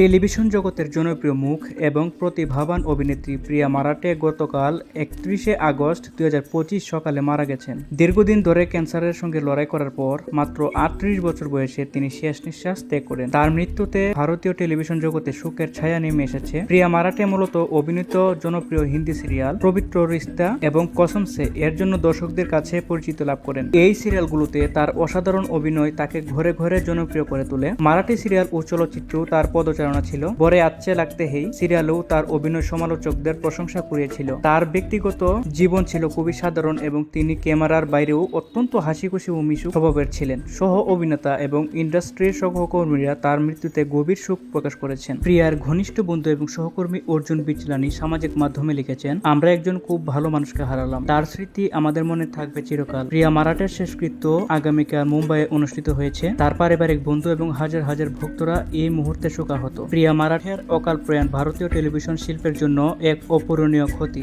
Television জগতের জনপ্রিয় মুখ এবং প্রতিভাবান অভিনেত্রী প্রিয়া মারাটে গতকাল একত্রিশে আগস্ট দুই হাজার পঁচিশ সকালে মারা গেছেন। দীর্ঘদিন ধরে ক্যান্সারের সঙ্গে লড়াই করার পর মাত্র আটত্রিশ বছর বয়সে তিনি শেষ নিঃশ্বাস ত্যাগ করেন। তার মৃত্যুতে ভারতীয় টেলিভিশন জগতে শোকের ছায়া নেমে এসেছে। প্রিয়া মারাটে মূলত অভিনীত জনপ্রিয় হিন্দি সিরিয়াল পবিত্র রিস্তা এবং কসম সে এর জন্য দর্শকদের কাছে পরিচিত লাভ করেন। এই সিরিয়ালগুলোতে তার অসাধারণ অভিনয় তাকে ঘরে ঘরে জনপ্রিয় করে তোলে। মারাঠি সিরিয়াল ও চলচ্চিত্র তার পদচারণা ছিল। বরে আচ্ছে লাগতে হেই সিরিয়ালেও তার অভিনয় সমালোচকদের প্রশংসা কুড়িয়েছিল। তার ব্যক্তিগত জীবন ছিল খুবই সাধারণ এবং তিনি ক্যামেরার বাইরেও অত্যন্ত হাসি খুশি ও মিশুক স্বভাবের ছিলেন। সহ অভিনেতা এবং ইন্ডাস্ট্রির সহকর্মীরা তার মৃত্যুতে গভীর শোক প্রকাশ করেছেন। প্রিয়ার ঘনিষ্ঠ বন্ধু এবং সহকর্মী অর্জুন বিচলানি সামাজিক মাধ্যমে লিখেছেন, আমরা একজন খুব ভালো মানুষকে হারালাম। তার স্মৃতি আমাদের মনে থাকবে চিরকাল। প্রিয়া মারাঠের শেষকৃত্য আগামীকাল মুম্বাইয়ে অনুষ্ঠিত হয়েছে। তার পারিবারিক বন্ধু এবং হাজার হাজার ভক্তরা এই মুহূর্তে শোকাহত। প্রিয়া মারাঠের অকাল প্রয়াণ ভারতীয় টেলিভিশন শিল্পের জন্য এক অপূরণীয় ক্ষতি।